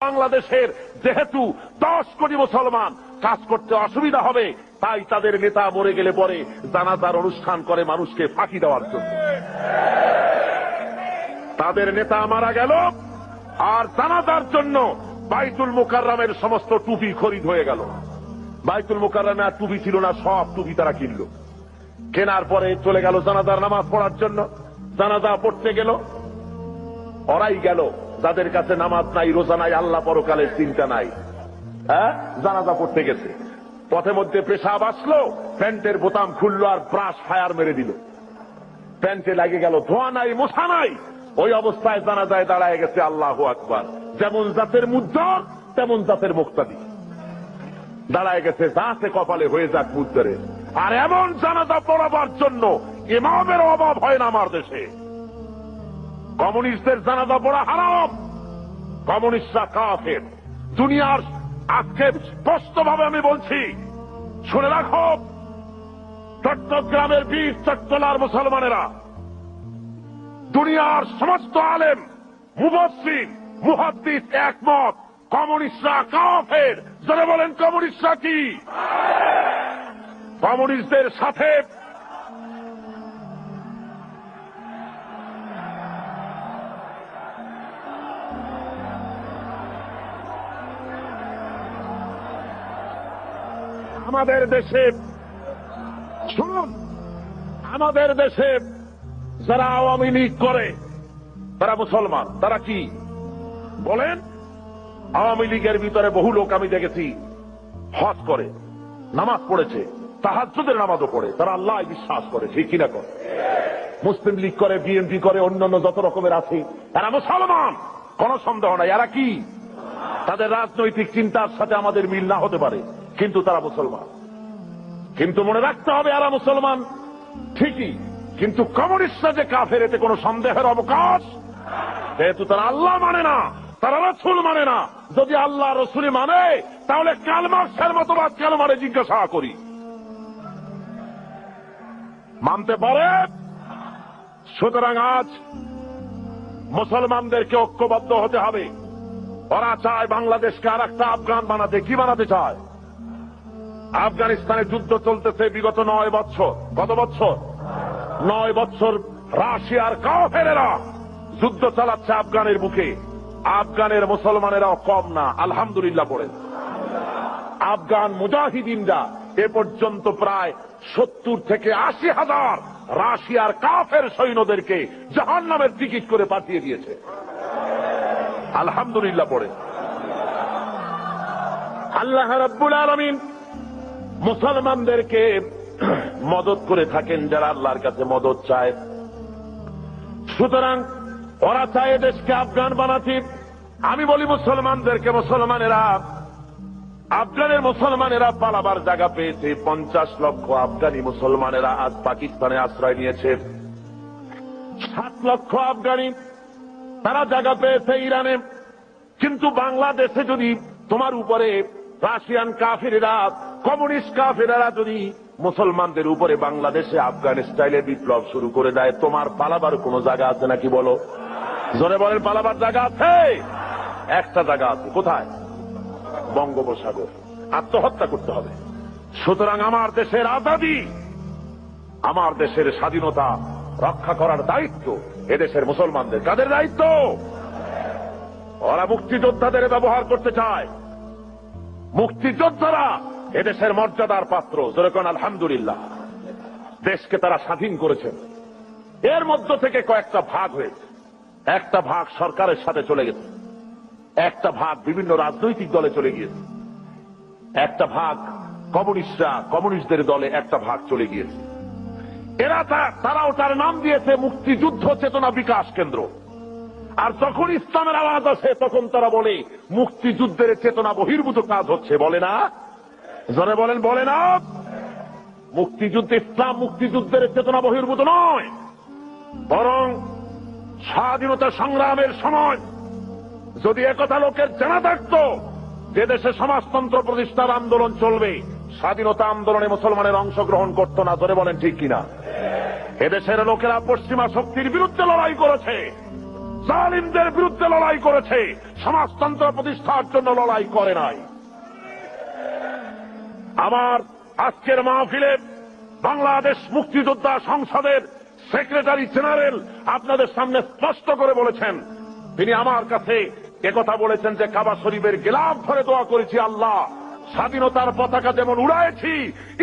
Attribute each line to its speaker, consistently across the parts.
Speaker 1: বাংলাদেশের যেহেতু দশ কোটি মুসলমান কাজ করতে অসুবিধা হবে, তাই তাদের নেতা মরে গেলে পরে জানাজার অনুষ্ঠান করে মানুষকে ফাঁকি দেওয়ার জন্য। তাদের নেতা মারা গেল, আর জানাজার জন্য বাইতুল মুকাররামের সমস্ত টুপি খরিদ হয়ে গেল। বাইতুল মুকাররামে আর টুপি ছিল না, সব টুপি তারা কিনলো। কেনার পরে চলে গেল জানাজার নামাজ পড়ার জন্য। জানাজা পড়তে গেল, ওরাই গেল। যাদের কাছে নামাজ নাই, রোজা নাই, আল্লাহ পরকালের চিন্তা নাই। হ্যাঁ? জানাজা পড়তে গেছে। পথে মধ্যে পেশাব আসলো, প্যান্টের বোতাম খুললো আর ব্রাশ ফায়ার মেরে দিল। প্যান্টে লাগে গেল, ধোয়া নাই মশা নাই। ওই অবস্থায় জানা যায় দাঁড়ায় গেছে আল্লাহ আকবার। যেমন জাতের মুদ্দর, তেমন জাতের মুক্তাদি। দাঁড়ায় গেছে, যাতে কপালে হয়ে যাক মুদ্দরে। আর এমন জানাজা পড়াবার জন্য ইমামের অভাব হয় না আমার দেশে। কমিউনিস্টদের জানাজা পড়া হারাম। কমিউনিস্টরা কাফের। দুনিয়ার আক্ষেপ স্পষ্টভাবে আমি বলছি। শুনে রাখো। চট্টগ্রামের বীর চট্টলার মুসলমানেরা, দুনিয়ার সমস্ত আলেম মুবসির মুহাদ্দিস একমত। কমিউনিস্টরা কাফের। যারা বলেন, কমিউনিস্টরা কি? কমিউনিস্টদের সাথে আমাদের দেশে, শুনুন, আমাদের দেশে যারা আওয়ামী লীগ করে, তারা মুসলমান, তারা কি? বলেন, আওয়ামী লীগের ভিতরে বহু লোক আমি দেখেছি, হজ করে, নামাজ পড়েছে, তাহাজ্জুদের নামাজও পড়ে, তারা আল্লাহ বিশ্বাস করে, ঠিক কিনা করে মুসলিম লীগ করে, বিএনপি করে, অন্যান্য যত রকমের আছে তারা মুসলমান, কোন সন্দেহ নাই, এরা কি? তাদের রাজনৈতিক চিন্তার সাথে আমাদের মিল না হতে পারে। কিন্তু তারা মুসলমান। কিন্তু মনে রাখতে হবে এরা মুসলমান। ঠিকই, কিন্তু কমিউনিস্টরা যে কাফের, এতে কোনো সন্দেহের অবকাশ? যেহেতু তারা আল্লাহ মানে না, তারা রসুল মানে না। যদি আল্লাহ রসুলি মানে তাহলে কালমার্সের মতবাদ কেন মানে জিজ্ঞাসা করি। মানতে পারে? সুতরাং আজ মুসলমানদেরকে ঐক্যবদ্ধ হতে হবে। ওরা চায় বাংলাদেশকে আর একটা আফগান বানাতে। কি বানাতে চায়? আফগানিস্তানে যুদ্ধ চলতেছে বিগত নয় বছর। কত বছর? নয় বছর রাশিয়ার কাফেরেরা যুদ্ধ চালাচ্ছে আফগানের বুকে। আফগানের মুসলমানেরাও কম না, আলহামদুলিল্লাহ পড়েন আফগান মুজাহিদিনরা এ পর্যন্ত প্রায় সত্তর থেকে আশি হাজার রাশিয়ার কাফের সৈন্যদেরকে জাহান নামের টিকিট করে পাঠিয়ে দিয়েছে। আলহামদুলিল্লাহ পড়ে। আল্লাহ রাব্বুল আলমিন মুসলমানদেরকে মদত করে থাকেন যারা আল্লাহর কাছে মদত চায়। সুতরাং ওরা চায় দেশকে আফগান বানাতে। আমি বলি মুসলমানদেরকে, মুসলমানেরা, আফগানের মুসলমানেরা পালাবার জায়গা পেয়েছে। পঞ্চাশ লক্ষ আফগানি মুসলমানেরা আজ পাকিস্তানে আশ্রয় নিয়েছে। সাত লক্ষ আফগানি তারা জায়গা পেয়েছে ইরানে। কিন্তু বাংলাদেশে যদি তোমার উপরে রাশিয়ান কাফিরেরা কমিউনিস্ট কাফিরেরা যদি মুসলমানদের উপরে বাংলাদেশে আফগান স্টাইলে বিপ্লব শুরু করে দেয়, তোমার পালাবার কোন জায়গা আছে নাকি বলো? জোরে বলেন, পালাবার জায়গা আছে? একটা জায়গা আছে, কোথায়? বঙ্গোপসাগর। আত্মহত্যা করতে হবে। সুতরাং আমার দেশের আজাদি, আমার দেশের স্বাধীনতা রক্ষা করার দায়িত্ব এদেশের মুসলমানদের। কাদের দায়িত্ব? ওরা মুক্তিযোদ্ধাদের ব্যবহার করতে চায়। মুক্তিযোদ্ধারা এদেশের মর্যাদার পাত্র যেরকম আলহামদুলিল্লাহ। দেশকে তারা স্বাধীন করেছেন এর মধ্য থেকে কয়েকটা ভাগ হয়েছে। একটা ভাগ সরকারের সাথে চলে গেছে। একটা ভাগ বিভিন্ন রাজনৈতিক দলে চলে গিয়েছে। একটা ভাগ কমিউনিস্টরা কমিউনিস্টদের দলে একটা ভাগ চলে গিয়েছে। এরা তারাও তার নাম দিয়েছে মুক্তিযুদ্ধ চেতনা বিকাশ কেন্দ্র। আর যখন ইসলামের আওয়াজ আসে, তখন তারা বলে, মুক্তিযুদ্ধের চেতনা বহির্ভূত কাজ হচ্ছে, বলে না? জনে বলেন বলে না মুক্তিযুদ্ধ ইসলাম মুক্তিযুদ্ধের চেতনা বহির্ভূত নয়, বরং স্বাধীনতা সংগ্রামের সময় যদি একথা লোকের জানা থাকত, যে দেশে সমাজতন্ত্র প্রতিষ্ঠার আন্দোলন চলবে, স্বাধীনতা আন্দোলনে মুসলমানের অংশগ্রহণ করত না ধরে বলেন ঠিক কিনা? এদেশের লোকেরা পশ্চিমা শক্তির বিরুদ্ধে লড়াই করেছে, জালিমদের বিরুদ্ধে লড়াই করেছে, সমাজতন্ত্র প্রতিষ্ঠার জন্য লড়াই করে নাই। আমার আজকের মাহফিলে বাংলাদেশ মুক্তিযোদ্ধা সংসদের সেক্রেটারি জেনারেল আপনাদের সামনে স্পষ্ট করে বলেছেন, তিনি আমার কাছে একথা বলেছেন যে কাবা শরীফের গেলাম ধরে দোয়া করেছি আল্লাহ, স্বাধীনতার পতাকা যেমন উড়াইছি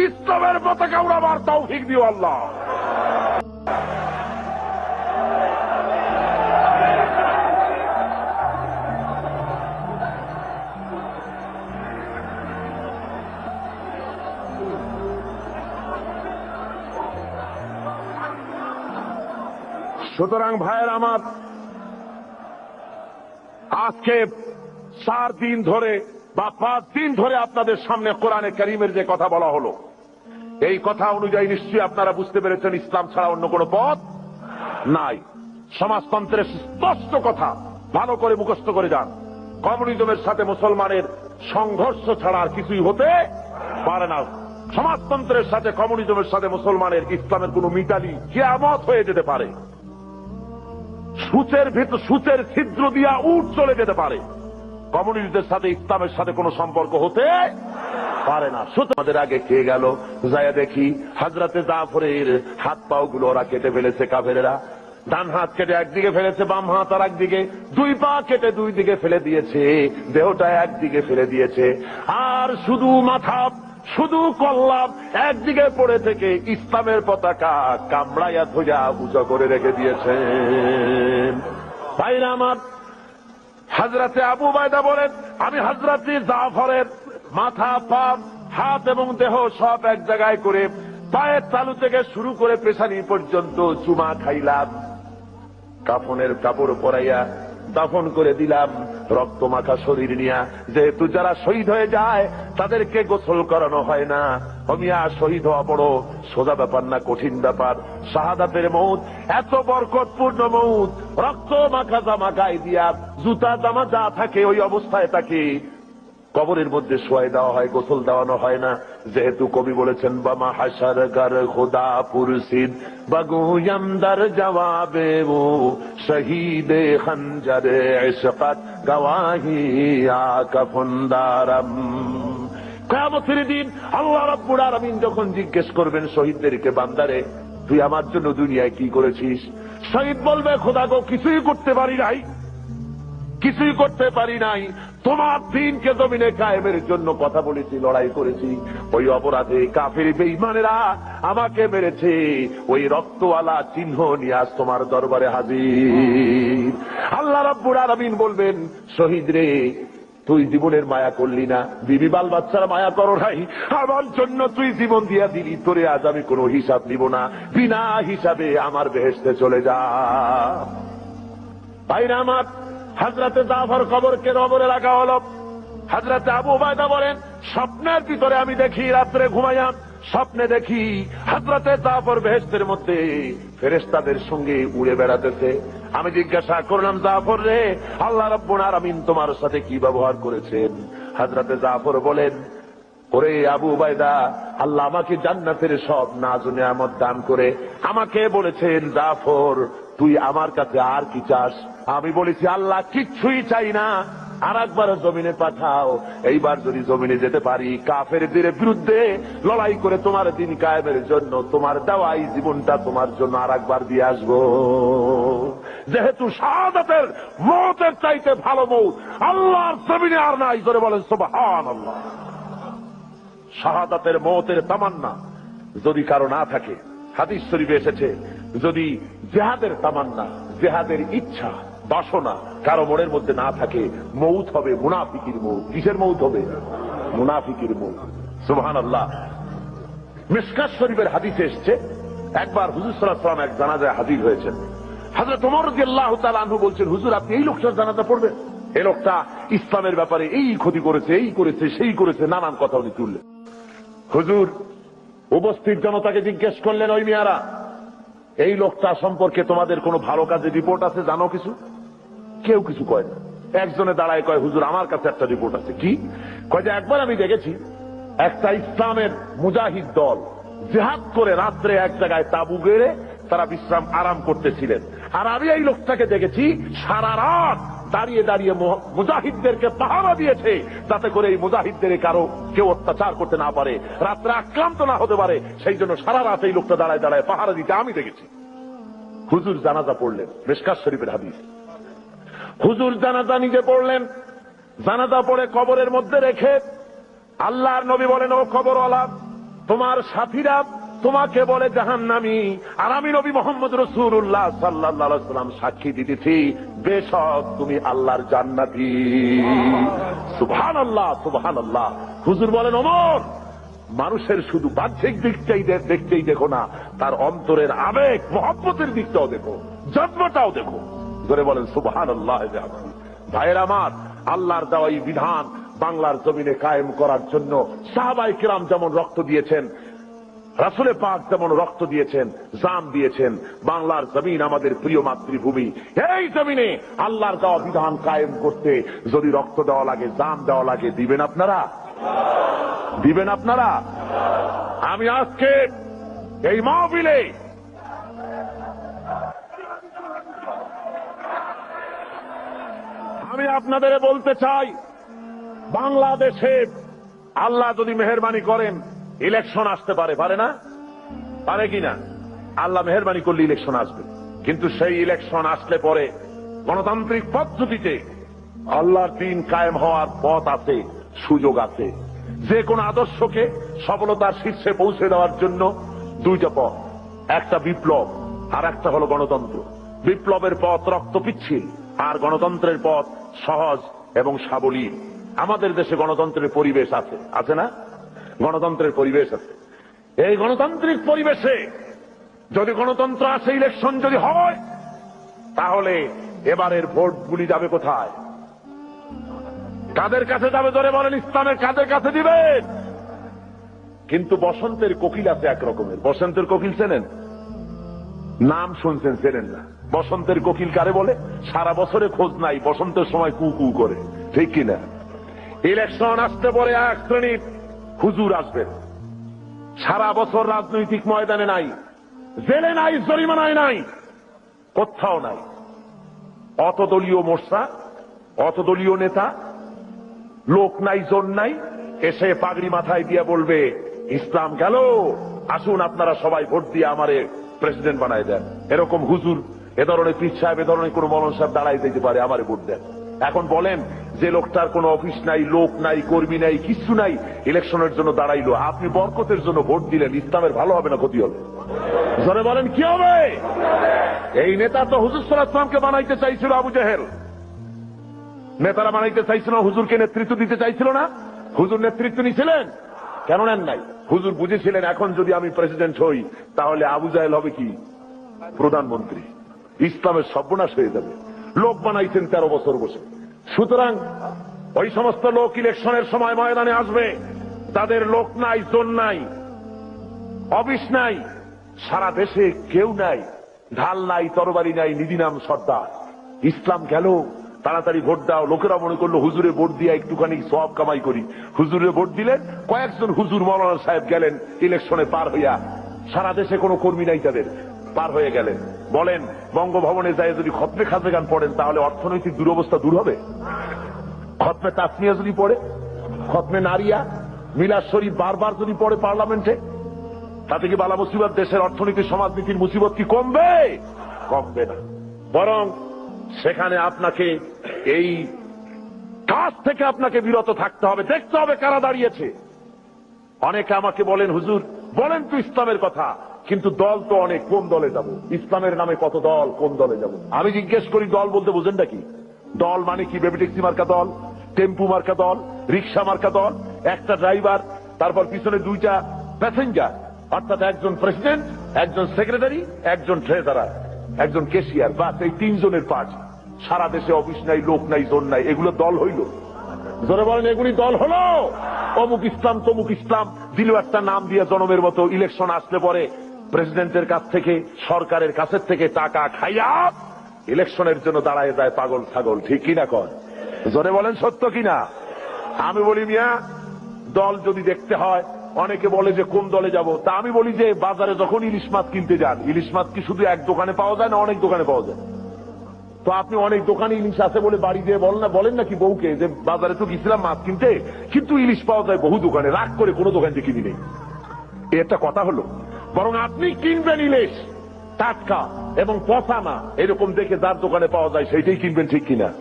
Speaker 1: ইসলামের পতাকা উড়াবার তৌফিক দিও আল্লাহ। সুতরাং ভাইয়ের আমার, আজকে চার দিন ধরে বা পাঁচ দিন ধরে আপনাদের সামনে কোরআনে করিমের যে কথা বলা হলো, এই কথা অনুযায়ী নিশ্চয়ই আপনারা বুঝতে পেরেছেন ইসলাম ছাড়া অন্য কোনো পথ নাই। সমাজতন্ত্রের স্পষ্ট কথা, ভালো করে মুখস্থ করে যান। কমিউনিজমের সাথে মুসলমানের সংঘর্ষ ছাড়া আর কিছুই হতে পারে না। সমাজতন্ত্রের সাথে, কমিউনিজমের সাথে মুসলমানের ইসলামের কোন মিটালি কেয়ামত হয়ে যেতে পারে। সূচের ভিতর সূচের ছিদ্র দিয়া উঠ চলে যেতে পারে। কমিউনিস্টদের সাথে ইসলামের সাথে কোনো সম্পর্ক হতে পারে না। আমাদের আগে খেয়ে গেল? যাইয়া দেখি হাজরাতে জাফরের হাত পাও গুলো ওরা কেটে ফেলেছে কাফেরেরা। ডান হাত কেটে একদিকে ফেলেছে, বাম হাত আর একদিকে। দুই পা কেটে দুই দিকে ফেলে দিয়েছে, দেহটা একদিকে ফেলে দিয়েছে। আর শুধু মাথা শুধু করলাম একদিকে পড়ে থেকে ইসলামের পতাকা কামড়াইয়া ধুইয়া উঁচা করে রেখে দিয়েছেন। ভাইরা আমার? হাজরাতে আবু বায়দা বলেন, আমি হাজরাতে জাফরের মাথা, পা, হাত এবং দেহ সব এক জায়গায় করে পায়ের তালু থেকে শুরু করে পেশানি পর্যন্ত চুমা খাইলাম। কাফনের কাপড় পরাইয়া দাফন করে দিলাম, রক্ত মাখা শরীর নিয়া। যেহেতু যারা শহীদ হয়ে যায় তাদেরকে গোসল করানো হয় না। অমিয়া শহীদ হওয়া বড় সোজা ব্যাপার না, কঠিন ব্যাপার। শাহাদাতের মৌত, এত বরকতপূর্ণ মৌত। রক্ত মাখা জামা গায়ে দিয়া, জুতা জামা যা থাকে ওই অবস্থায় তাকে কবরের মধ্যে শোয়াই দেওয়া হয়, গোসল দেওয়ানো হয় না। যেহেতু কবি বলেছেন, বামা হাসার গার খোদা পুরসিদ বাগুয়ামদার জবাবে ও শহীদে খঞ্জরে ইশকাত, গওয়াহি আকাফুন্দারম কেয়ামতের দিন আল্লাহ রাব্বুল আলামিন যখন জিজ্ঞেস করবেন শহীদদেরকে, বান্দারে, তুই আমার জন্য দুনিয়ায় কি করেছিস? শহীদ বলবে, খোদা গো, কিছুই করতে পারি নাই। কিছুই করতে পারি নাই। তোমার দিনকে জমিনে কায়েমের জন্য কথা বলেছি, লড়াই করেছি। ওই অপরাধে কাফের বেইমানেরা আমাকে মেরেছে। ওই রক্তওয়ালা চিহ্ন নিয়ে আজ তোমার দরবারে হাজির। আল্লাহ রাব্বুর আলামিন বলবেন, শহীদ রে তুই জীবনের মায়া করলি না। বিবি বাল বাচ্চারা মায়া করো নাই। আমার জন্য তুই জীবন দিয়া দিলি। তোরে আজ আমি কোনো হিসাব নিব না। বিনা হিসাবে আমার বেহেস্তে চলে যা। ভাইরা আমার, হাজরাতে জাফর কবরকে রবরে রাখা হল। হাজরাতে আবু বায়দা বলেন, স্বপ্নের ভিতরে আমি দেখি রাত্রে ঘুমাইয়াম। স্বপ্নে দেখি হাজরাতে জাফর বেহেস্তের মধ্যে ফেরেস্তাদের সঙ্গে উড়ে বেড়াতেছে। আমি জিজ্ঞাসা করলাম, জাফর রে, আল্লাহ রব্বুল আলামিন তোমার সাথে কি ব্যবহার করেছেন? হাজরাতে জাফর বলেন, ওরে আবু বাইদা আল্লাহ আমাকে জান্নাতের সব নাজ নিয়ামত দান করে আমাকে বলেছেন, জাফর, তুই আমার কাছে আর কি চাস? আমি বলেছি, আল্লাহ, কিচ্ছুই চাই না। আর একবার জমিনে পাঠাও। এইবার যদি জমিনে যেতে পারি কাফের দিনের বিরুদ্ধে লড়াই করে তোমার দিন কায়েমের জন্য তোমার দেওয়া এই জীবনটা তোমার জন্য আর একবার দিয়ে আসব। যেহেতু শাহাদাতের মতের চাইতে ভালো মৌত, আল্লাহর জমিনে আর নাই করে বলেন সোবাহান আল্লাহ শাহাদাতের মতের তামান্না যদি কারও না থাকে, হাদিস শরীফে এসেছে, যদি জেহাদের তামান্না, জেহাদের ইচ্ছা বাসনা কারও মনের মধ্যে না থাকে, মৌত হবে, মুনাফিকির মৌত। কিসের মৌত হবে? মুনাফিকির মৌত। সুবহান আল্লাহ মিসকাত শরীফের হাদিসে এসছে, একবার হুজুর সাল্লাহ সাল্লাম এক জানাজায় হাজির হয়েছেন। হাজরত ওমর রাদিয়াল্লাহু তাআলা আনহু বলছেন, হুজুর, আপনি এই লোকটার জানাজা পড়বেন? এই লোকটা ইসলামের ব্যাপারে এই ক্ষতি করেছে, এই করেছে, সেই করেছে, নানান কথা উনি তুললেন। হুজুর, উপস্থিত জনতাকে জিজ্ঞেস করলেন, ওই মিয়ারা, এই লোকটা সম্পর্কে তোমাদের কোনো ভালো কাজে রিপোর্ট আছে? জানো কিছু? কেউ কিছু কয় না। একজনে দাঁড়ায় কয়, হুজুর, আমার কাছে একটা রিপোর্ট আছে। কি? কয় যে, একবার আমি দেখেছি একটা ইসলামের মুজাহিদ দল জেহাদ করে রাত্রে এক জায়গায় তাবু গেড়ে তারা বিশ্রাম আরাম করতেছিলেন। আর আমি এই লোকটাকে দেখেছি সারা রাত দাঁড়িয়ে দাঁড়িয়ে মুজাহিদদেরকে পাহারা দিয়েছে, যাতে করে এই মুজাহিদদের কারও কেউ অত্যাচার করতে না পারে, রাত্রে আক্রান্ত না হতে পারে। সেই জন্য সারা রাত এই লোকটা দাঁড়ায় দাঁড়ায় পাহারা দিতে আমি দেখেছি। হুজুর জানাজা পড়লেন, মেশকাত শরীফের হাদিস। হুজুর জানাজা নিজে পড়লেন। জানাজা পড়ে কবরের মধ্যে রেখে আল্লাহর নবী বলেন, ও কবরওয়ালা, তোমার সাথীরা তোমাকে বলে জাহান্নামি আর আমি নবী মোহাম্মদ রসুল্লাহ সাল্লাহ সাল্লাম সাক্ষী দিতেছি। বেশক তুমি আল্লাহর জান্নাতি। সুবহান আল্লাহ সুবহান আল্লাহ হুজুর বলেন অমর মানুষের শুধু বাহ্যিক দিকটাই দেখতেই দেখো না, তার অন্তরের আবেগ, মহব্বতের দিকটাও দেখো, জন্মটাও দেখো। ধরে বলেন সুবহান আল্লাহ ভাইয়ের আমার আল্লাহর দেওয়া এই বিধান বাংলার জমিনে কায়েম করার জন্য সাহাবাই কিরাম যেমন রক্ত দিয়েছেন, রাসুলে পাক যেমন রক্ত দিয়েছেন, জান দিয়েছেন, বাংলার জমিন আমাদের প্রিয় মাতৃভূমি। এই জমিনে আল্লাহর দেওয়া বিধান কায়েম করতে যদি রক্ত দেওয়া লাগে জাম দেওয়া লাগে, দিবেন আপনারা? দিবেন আপনারা? আমি আজকে এই মাহবিলে আমি আপনাদের বলতে চাই, বাংলাদেশে আল্লাহ যদি মেহরবানি করেন ইলেকশন আসতে পারে পারে না? পারে কি না? আল্লাহ মেহরবানি করলে ইলেকশন আসবে। কিন্তু সেই ইলেকশন আসলে পরে গণতান্ত্রিক পদ্ধতিতে আল্লাহর দিন কায়েম হওয়ার পথ আছে, সুযোগ আছে। যে কোন আদর্শকে সফলতার শীর্ষে পৌঁছে দেওয়ার জন্য দুইটা পথ। একটা বিপ্লব, আর একটা হলো গণতন্ত্র। বিপ্লবের পথ রক্ত পিচ্ছিল আর গণতন্ত্রের পথ সহজ এবং সাবলীল। আমাদের দেশে গণতন্ত্রের পরিবেশ আছে। আছে না? গণতন্ত্রের পরিবেশ আছে। এই গণতান্ত্রিক পরিবেশে যদি গণতন্ত্র আসে, ইলেকশন যদি হয়, তাহলে এবারের ভোটগুলি যাবে কোথায়? কাদের কাছে যাবে ধরে বলেন, ইসলামের কাদের কাছে দিবেন? কিন্তু বসন্তের কোকিল আছে এক রকমের বসন্তের কোকিল চেনেন? নাম শুনছেন, চেনেন না। বসন্তের কোকিল কারে বলে? সারা বছরে খোঁজ নাই, বসন্তের সময় কু কু করে। ঠিক কিনা? ইলেকশন আসতে পরে এক শ্রেণির হুজুর আসবেন সারা বছর রাজনৈতিক ময়দানে নাই, জেলে নাই, জরিমানায় নাই, কোথাও নাই। অত দলীয় মোর্চা অত দলীয় নেতা, লোক নাই জোর নাই, এসে পাগড়ি মাথায় দিয়ে বলবে, ইসলাম গেল, আসুন আপনারা সবাই ভোট দিয়ে আমারে প্রেসিডেন্ট বানায় দেন। এরকম হুজুর এ ধরনের পীর সাহেব, এ ধরনের কোন মলন সাহেব দাঁড়াই দিতে পারে, আমারে ভোট দেন। এখন বলেন যে লোকটার কোনো অফিস নাই, লোক নাই, কর্মী নাই, কিছু নাই, ইলেকশনের জন্য দাঁড়াইলো। আপনি বরকতের জন্য ভোট দিলেন, ইসলামের ভালো হবে না ক্ষতি হবে? জনে বলেন, কি হবে? এই নেতা তো হুজুর সাল্লাহামকে বানাইতে চাইছিল আবু জাহেল। নেতারা বানাইতে চাইছিল না, হুজুরকে নেতৃত্ব দিতে চাইছিল না? হুজুর নেতৃত্ব নিছিলেন? কেন নেন নাই? হুজুর বুঝেছিলেন, এখন যদি আমি প্রেসিডেন্ট হই, তাহলে আবু জাহেল হবে কি? প্রধানমন্ত্রী। ইসলামের সর্বনাশ হয়ে যাবে। লোক বানাইছেন তেরো বছর বসে। সুতরাং ওই সমস্ত লোক ইলেকশনের সময় ময়দানে আসবে। তাদের লোক নাই, জোন নাই, অফিস নাই, সারা দেশে কেউ নাই, ঢাল নাই, তরবারি নাই, নিধি নাম সর্দার। ইসলাম গেল, তাড়াতাড়ি ভোট দাও, লোকেরা মনে করল হুজুরে ভোট দিয়ে একটুখানি সব কামাই করি। হুজুরে ভোট দিলেন, কয়েকজন হুজুর মৌলানা সাহেব গেলেন ইলেকশনে পার হইয়া। সারা দেশে কোনো কর্মী নাই তাদের। পার হয়ে গেলেন বলেন, বঙ্গভবনে যায় যদি খতমে খাজে গান পড়েন, তাহলে অর্থনৈতিক দুরবস্থা দূর হবে? খতমে তাসমিয়া যদি পড়ে, খতমে নারিয়া, মিলাদ শরীফ বারবার যদি পড়ে পার্লামেন্টে, তাতে কি বালা মুসিবত? দেশের অর্থনীতি, সমাজনীতির মুসিবত কি কমবে? কমবে না। বরং সেখানে আপনাকে এই কাজ থেকে আপনাকে বিরত থাকতে হবে। দেখতে হবে কারা দাঁড়িয়েছে। অনেকে আমাকে বলেন, হুজুর, বলেন তো ইসলামের কথা। কিন্তু দল তো অনেক, কোন দলে যাব? ইসলামের নামে কত দল, কোন দলে যাব? আমি জিজ্ঞেস করি, দল বলতে বুঝেন নাকি? দল মানে কি? বেবি ট্যাক্সি মার্কা দল, টেম্পু মার্কা দল, রিক্সা মার্কা দল, একটা ড্রাইভার, তারপর পিছনে দুইটা প্যাসেঞ্জার, অর্থাৎ একজন প্রেসিডেন্ট, একজন সেক্রেটারি, একজন ট্রেজারার, একজন কেশিয়ার বাস, এই তিনজনের পাঁচ সারা দেশে অফিস নাই, লোক নাই, জোন নাই, এগুলো দল হইল। জোরে বলেন, এগুলি দল হলো? অমুক ইসলাম, তমুক ইসলাম, দিল একটা নাম দিয়ে জনমের মতো ইলেকশন আসলে পরে প্রেসিডেন্টের কাছ থেকে, সরকারের কাছের থেকে টাকা খাইয়া ইলেকশনের জন্য দাঁড়ায় যায় পাগল ছাগল, ঠিক কিনা কন জোরে বলেন সত্য কিনা? আমি বলি, মিয়া, দল যদি দেখতে হয়, অনেকে বলে যে কোন দলে যাব? তা আমি বলি যে, বাজারে যখন ইলিশ মাছ কিনতে যান, ইলিশ মাছ কি শুধু এক দোকানে পাওয়া যায় না অনেক দোকানে পাওয়া যায়? তো আপনি অনেক দোকানে ইলিশ আছে বলে বাড়ি দিয়ে বলেন না, বলেন নাকি বউকে যে বাজারে তো গেছিলাম মাছ কিনতে, কিন্তু ইলিশ পাওয়া যায় বহু দোকানে, রাগ করে কোনো দোকান থেকে কিনি নেই। এ একটা কথা হলো। বরং আপনি কিনবেন ইলিশ, টাটকা এবং পচা না এরকম দেখে যার দোকানে পাওয়া যায় সেইটাই কিনবেন ঠিক কিনা।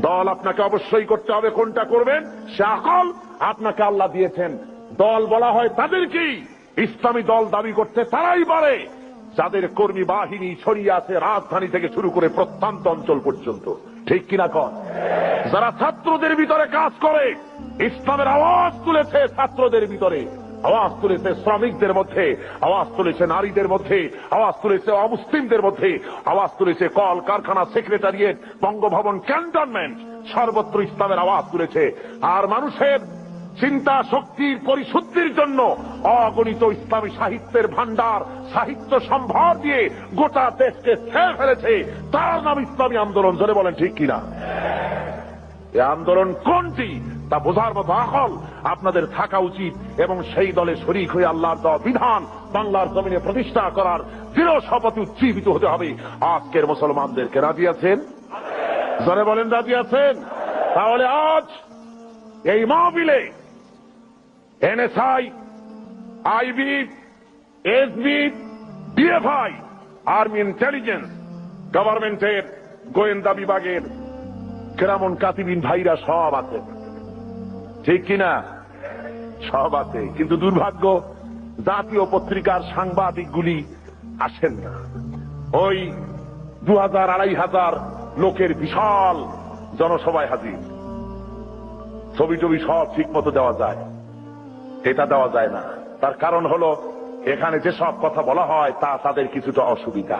Speaker 1: দল আপনাকে অবশ্যই করতে হবে, কোনটা করবেন? সে আকল আপনাকে আল্লাহ দিয়েছেন। দল বলা হয় তাদেরকেই। ইসলামী দল দাবি করতে তারাই পারে। যাদের কর্মী বাহিনী ছড়িয়ে আছে রাজধানী থেকে শুরু করে প্রত্যন্ত অঞ্চল পর্যন্ত। ঠিক কিনা কন? যারা ছাত্রদের ভিতরে কাজ করে, ইসলামের আওয়াজ তুলেছে ছাত্রদের ভিতরে। আওয়াজ তুলেছে শ্রমিকদের মধ্যে, আওয়াজ তুলেছে নারীদের মধ্যে, আওয়াজ তুলেছে অমুসলিমদের মধ্যে, আওয়াজ তুলেছে কল কারখানা সেক্রেটারিয়েট, বঙ্গভবন ক্যান্টনমেন্ট সর্বত্র ইসলামের আওয়াজ তুলেছে। আর মানুষের চিন্তা শক্তির পরিশুদ্ধির জন্য অগণিত ইসলামী সাহিত্যের ভান্ডার সাহিত্য সম্ভার দিয়ে গোটা দেশকে ছেড়ে ফেলেছে। তার নাম ইসলামী আন্দোলন ধরে বলেন ঠিক কিনা? এ আন্দোলন কোনটি? তা বোঝার মতো আকল আপনাদের থাকা উচিত এবং সেই দলে শরিক হয়ে আল্লাহর দেওয়া বিধান বাংলার জমিনে প্রতিষ্ঠা করার দৃঢ় শপথে উজ্জীবিত হতে হবে। আজকের মুসলমানদেরকে রাজি আছেন? জনে বলেন, রাজি আছেন? তাহলে আজ এই মাহবিলে NSI, IB, SB, DFI, army intelligence, গভর্নমেন্টের গোয়েন্দা বিভাগের কেরামন কাতিবিন ভাইরা সব আছে ঠিক কিনা? সব আছে, কিন্তু দুর্ভাগ্য, জাতীয় পত্রিকার সাংবাদিকগুলি আসেন না। ওই দু হাজার আড়াই হাজার লোকের বিশাল জনসভায় হাজির। ছবি টবি সব ঠিক মতো দেওয়া যায়। এটা দেওয়া যায় না। তার কারণ হলো, এখানে যেসব কথা বলা হয়, তা তাদের কিছুটা অসুবিধা।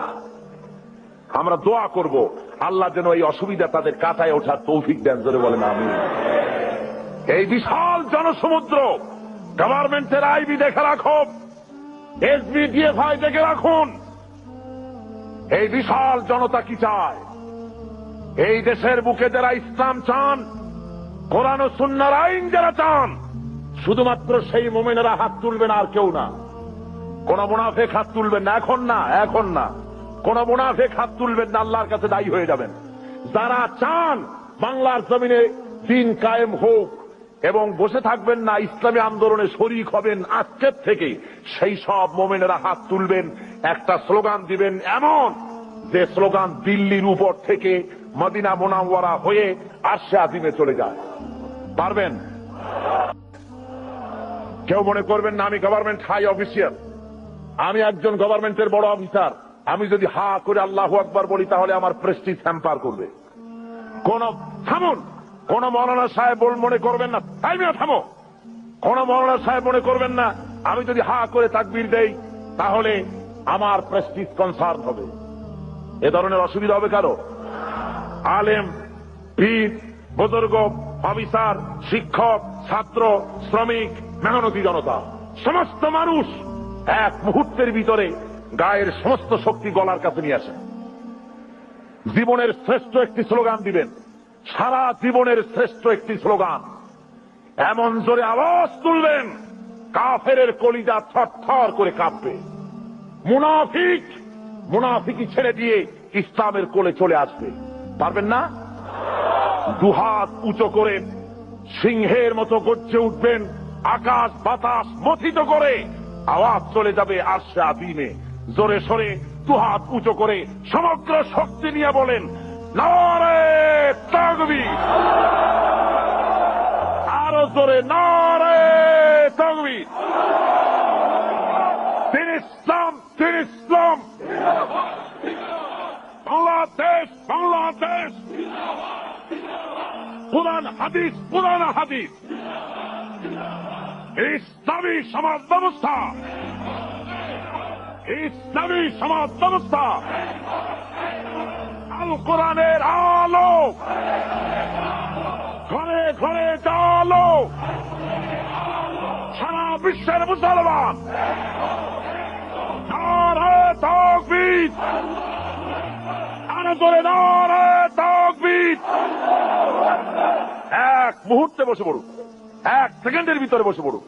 Speaker 1: আমরা দোয়া করব, আল্লাহ যেন এই অসুবিধা তাদের কাটায় ওঠার তৌফিক দেন ধরে বলেন আমি এই বিশাল জনসমুদ্র গভর্নমেন্টের আইবি দেখে রাখো, এসবি, ডিএফআই দেখে রাখুন। এই বিশাল জনতা কি চায়? এই দেশের বুকে যারা ইসলাম চান, কোরআন ও সুন্নার আইন যারা চান, শুধুমাত্র সেই মোমেনেরা হাত তুলবেন আর কেউ না। কোন মুনাফেক হাত তুলবেন না, এখন না এখন না। কোন মুনাফেক হাত তুলবেন না, আল্লাহর কাছে দায়ী হয়ে যাবেন। যারা চান, বাংলার জমিনে দিন কায়েম হোক এবং বসে থাকবেন না, ইসলামী আন্দোলনে শরিক হবেন আজকের থেকে। সেই সব মোমেনেরা হাত তুলবেন, একটা স্লোগান দিবেন এমন যে স্লোগান দিল্লির উপর থেকে মদিনা মোনাওয়ারা হয়ে আরশে আজিমে চলে যায়। পারবেন? কেউ মনে করবেন না, আমি গভর্নমেন্ট হাই অফিসিয়াল আমি একজন গভর্নমেন্টের বড় অফিসার আমি যদি হা করে আল্লাহ আকবার বলি, তাহলে আমার প্রেস্টিজ হ্যাম্পার করবে। কোন থামুন! কোন মৌলানা সাহেব মনে করবেন না। তাই থামো। কোন মৌলানা সাহেব মনে করবেন না, আমি যদি হা করে তাকবির দেই, তাহলে আমার প্রেস্টিজ কনসার্ন হবে। এ ধরনের অসুবিধা হবে কারও? আলেম, পীর, বুজুর্গ, অফিসার, শিক্ষক, ছাত্র, শ্রমিক, মেহনতি জনতা, সমস্ত মানুষ এক মুহূর্তের ভিতরে গায়ের সমস্ত শক্তি গলার কাছে নিয়ে আসে জীবনের শ্রেষ্ঠ একটি স্লোগান দিবেন। সারা জীবনের শ্রেষ্ঠ একটি স্লোগান। এমন জোরে আওয়াজ তুলবেন কাফের কলিজা থর করে কাঁপবে। মুনাফিক মুনাফিকি ছেড়ে দিয়ে ইসলামের কোলে চলে আসবে। পারবেন না? দুহাত উঁচু করে সিংহের মতো গর্জে উঠবেন, আকাশ বাতাস মথিত করে, আওয়াজ চলে যাবে আশা আদিমে জোরে সরে দুহাত উঁচু করে সমগ্র শক্তি নিয়ে বলেন নারে তাগবি আরও জোরে, নারে তাগবি দিন ইসলাম দিন ইসলাম। বাংলাদেশ বাংলাদেশ। পুরান হাদিস পুরান হাদিস। ইসলামী সমাজ ব্যবস্থা। ইসলামী সমাজ ব্যবস্থা। আল কোরআনের আলো ঘরে ঘরে জালো সারা বিশ্বের মুসলমান। তকবীর। এক মুহূর্তে বসে পড়ুন। এক সেকেন্ডের ভিতরে বসে পড়ুন।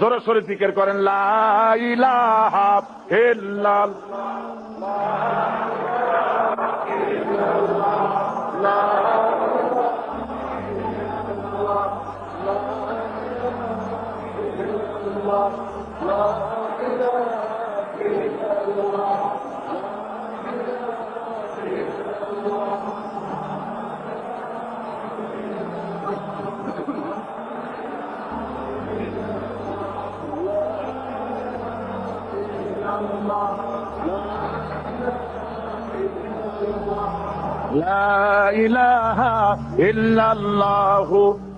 Speaker 1: জোরে সরে জিকের করেন, লা ইলাহা ইল্লাল্লাহ لا إله إلا الله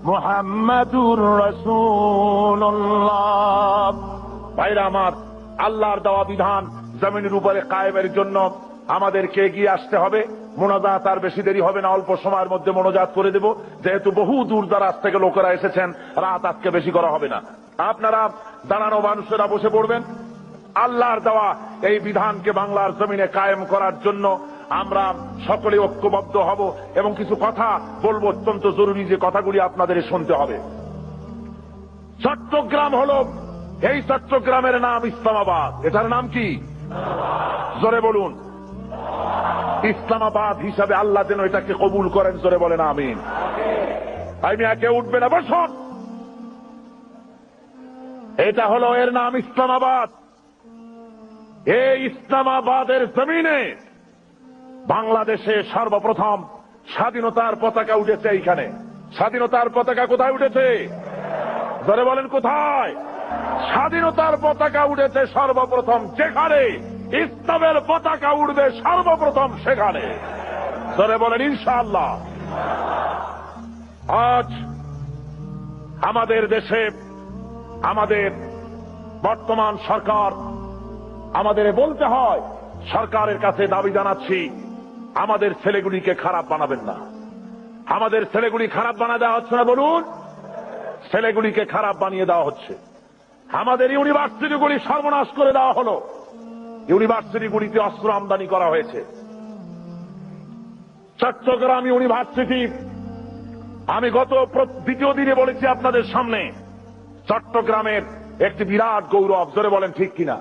Speaker 1: محمد رسول الله ভাইরা আমার আল্লাহর দেওয়া বিধান জমিনের উপরে কায়েমের জন্য আমাদেরকে এগিয়ে আসতে হবে মোনাজাত আর বেশি দেরি হবে না অল্প সময়ের মধ্যে মোনাজাত করে দেব যেহেতু বহু দূর দারাজ থেকে লোকেরা এসেছেন রাত আজকে বেশি করা হবে না আপনারা দাঁড়ানো মানুষেরা বসে পড়বেন আল্লাহর দেওয়া এই বিধানকে বাংলার জমিনে কায়েম করার জন্য আমরা সকলে ঐক্যবদ্ধ হব এবং কিছু কথা বলব অত্যন্ত জরুরি যে কথাগুলি আপনাদের শুনতে হবে। চট্টগ্রাম হল এই চট্টগ্রামের নাম ইসলামাবাদ। এটার নাম কি? জোরে বলুন। ইসলামাবাদ হিসাবে আল্লাহ যেন এটাকে কবুল করেন, জোরে বলেন আমিন। আমি একে উঠবে না, বসুন। এটা হলো এর নাম ইসলামাবাদ। এই ইসলামাবাদের জমিনে বাংলাদেশে সর্বপ্রথম স্বাধীনতার পতাকা উঠেছে এইখানে। স্বাধীনতার পতাকা কোথায় উঠেছে? ধরে বলেন, কোথায়? স্বাধীনতার পতাকা উঠেছে সর্বপ্রথম যেখানে। ইসলামের পতাকা উঠবে সর্বপ্রথম সেখানে। ধরে বলেন, ইনশাআল্লাহ। আজ আমাদের দেশে, আমাদের বর্তমান সরকার, আমাদের বলতে হয়, সরকারের কাছে দাবি জানাচ্ছি আমাদের ছেলেগুলিকে খারাপ বানাবেন না। আমাদের ছেলেগুলি খারাপ বানা দেওয়া হচ্ছে না, বলুন। ছেলেগুলিকে খারাপ বানিয়ে দেওয়া হচ্ছে। আমাদের ইউনিভার্সিটিগুলি সর্বনাশ করে দেওয়া হলো। ইউনিভার্সিটিগুলিতে অস্ত্র আমদানি করা হয়েছে। চট্টগ্রাম ইউনিভার্সিটি, আমি গত দ্বিতীয় দিনে বলেছি আপনাদের সামনে, চট্টগ্রামের একটি বিরাট গৌরব, জোরে বলেন ঠিক কিনা?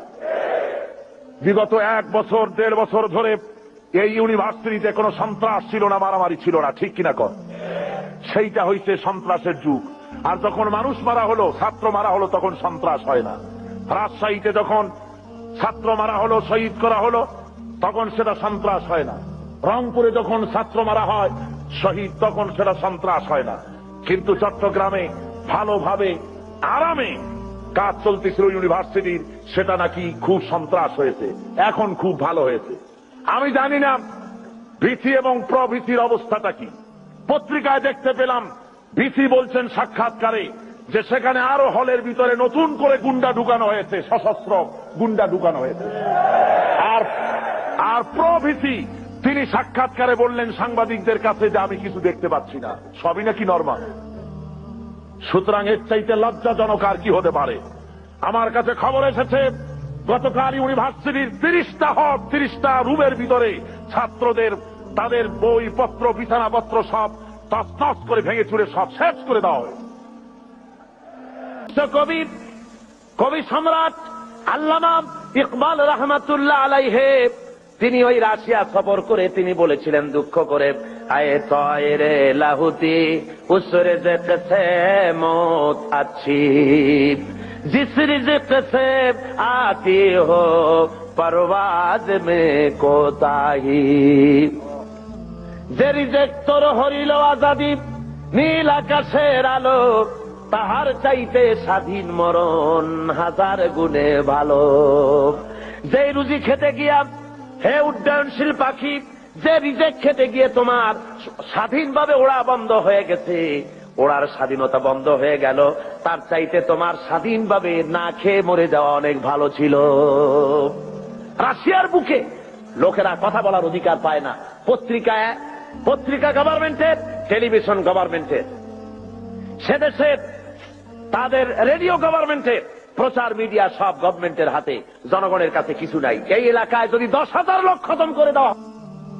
Speaker 1: বিগত এক বছর, দেড় বছর ধরে এই ইউনিভার্সিটিতে কোনো সন্ত্রাস ছিল না, মারামারি ছিল না, ঠিক কিনা কর? সেইটা হইছে সন্ত্রাসের যুগ। আর যখন মানুষ মারা হলো, ছাত্র মারা হলো, তখন সন্ত্রাস হয় না। রাজশাহীতে যখন ছাত্র মারা হলো, শহীদ করা হলো, তখন সেটা সন্ত্রাস হয় না। রংপুরে যখন ছাত্র মারা হয়, শহীদ, তখন সেটা সন্ত্রাস হয় না। কিন্তু চট্টগ্রামে ভালোভাবে, আরামে কাজ চলতেছিল ইউনিভার্সিটির, সেটা নাকি খুব সন্ত্রাস হয়েছে। এখন খুব ভালো হয়েছে। আমি জানি না ভীতি এবং প্রভৃতির অবস্থাটা কি। পত্রিকায় দেখতে পেলাম ভিসি বলছেন সাক্ষাৎকারে যে সেখানে আরও হলের ভিতরে নতুন করে গুন্ডা ঢুকানো হয়েছে, সশস্ত্র গুন্ডা ঢুকানো হয়েছে। আর আর প্রভিসি তিনি সাক্ষাৎকারে বললেন সাংবাদিকদের কাছে যে আমি কিছু দেখতে পাচ্ছি না। সবই নাকি নর্মাল সুতরাং এর চাইতে লজ্জাজনক আর কি হতে পারে? আমার কাছে খবর এসেছে গতকাল ইউনিভার্সিটির তিরিশটা হল, তিরিশটা রুমের ভিতরে ছাত্রদের তাদের বই পত্র বিছানাপত্র সব তস করে ভেঙে চুরে সব শেষ করে দেওয়া
Speaker 2: কবি কবি সম্রাট আল্লামা ইকবাল রহমাতুল্লাহ আলাইহে, তিনি ওই রাশিয়া সফর করে তিনি বলেছিলেন দুঃখ করে আয়ে তয়রে লাহুতি, উসরে দেখছে মত আছি। जिस रिज़्क़ से आती हो परवाज में कोताही যে রিজেক তোর হরিল আজাদি নীল আকাশের আলো তাহার চাইতে স্বাধীন মরণ হাজার গুণে ভালো যে রুজি খেতে গিয়া হে উড্ডয়নশীল পাখি যে রিজেক খেতে গিয়ে তোমার স্বাধীনভাবে ওড়া বন্ধ হয়ে গেছে ওড়ার স্বাধীনতা বন্ধ হয়ে গেল। তার চাইতে তোমার স্বাধীনভাবে না খেয়ে মরে যাওয়া অনেক ভালো ছিল। রাশিয়ার বুকে লোকেরা কথা বলার অধিকার পায় না। পত্রিকায়, পত্রিকা গভর্নমেন্টের টেলিভিশন গভর্নমেন্টের সে দেশে তাদের রেডিও গভর্নমেন্টের প্রচার মিডিয়া সব গভর্নমেন্টের হাতে। জনগণের কাছে কিছু নাই। এই এলাকায় যদি দশ হাজার লোক খতম করে দেওয়া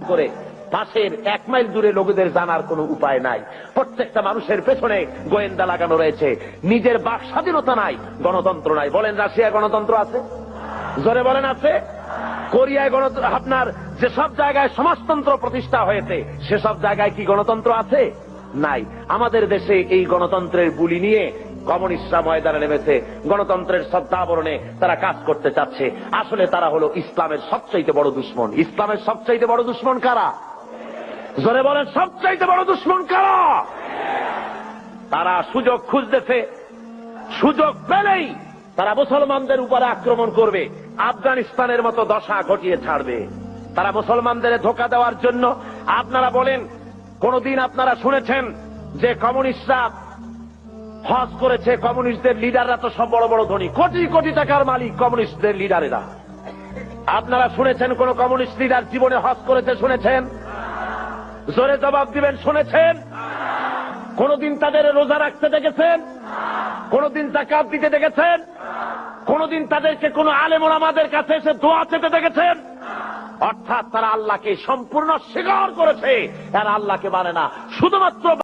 Speaker 2: করে পাশের এক মাইল দূরে লোকেদের জানার কোনো উপায় নাই। প্রত্যেকটা মানুষের পেছনে গোয়েন্দা লাগানো রয়েছে। নিজের বাক স্বাধীনতা নাই, গণতন্ত্র নাই। বলেন রাশিয়া গণতন্ত্র আছে? জোরে বলেন, আছে? কোরিয়ায় গণতন্ত্র আপনার যেসব জায়গায় সমাজতন্ত্র প্রতিষ্ঠা হয়েছে, সেসব জায়গায় কি গণতন্ত্র আছে? নাই। আমাদের দেশে এই গণতন্ত্রের বুলি নিয়ে কমিউনিস্টরা ময়দানে নেমেছে। গণতন্ত্রের শ্রদ্ধাবরণে তারা কাজ করতে চাচ্ছে। আসলে তারা হলো ইসলামের সবচাইতে বড় দুশ্মন। ইসলামের সবচাইতে বড় দুশ্মন কারা? জোরে বলেন, সবচাইতে বড় দুশ্মন কারা? তারা সুযোগ খুঁজতেছে, সুযোগ পেলেই তারা মুসলমানদের উপরে আক্রমণ করবে, আফগানিস্তানের মতো দশা ঘটিয়ে ছাড়বে। তারা মুসলমানদের ধোকা দেওয়ার জন্য আপনারা বলেন, কোনদিন আপনারা শুনেছেন যে কমিউনিস্টরা হজ করেছে, কমিউনিস্টদের লিডাররা তো সব বড় বড় ধনী, কোটি কোটি টাকার মালিক কমিউনিস্টদের লিডারেরা। আপনারা শুনেছেন কোন কমিউনিস্ট লিডার জীবনে হজ করেছে, শুনেছেন? জোরে জবাব দিবেন, শুনেছেন? কোনদিন তাদের রোজা রাখতে দেখেছেন? কোনদিন জাকাত দিতে দেখেছেন? কোনদিন তাদেরকে কোন আলেমন আমাদের কাছে এসে দোয়া চেতে দেখেছেন? অর্থাৎ তারা আল্লাহকে সম্পূর্ণ স্বীকার করেছে, আর আল্লাহকে মানে না। শুধুমাত্র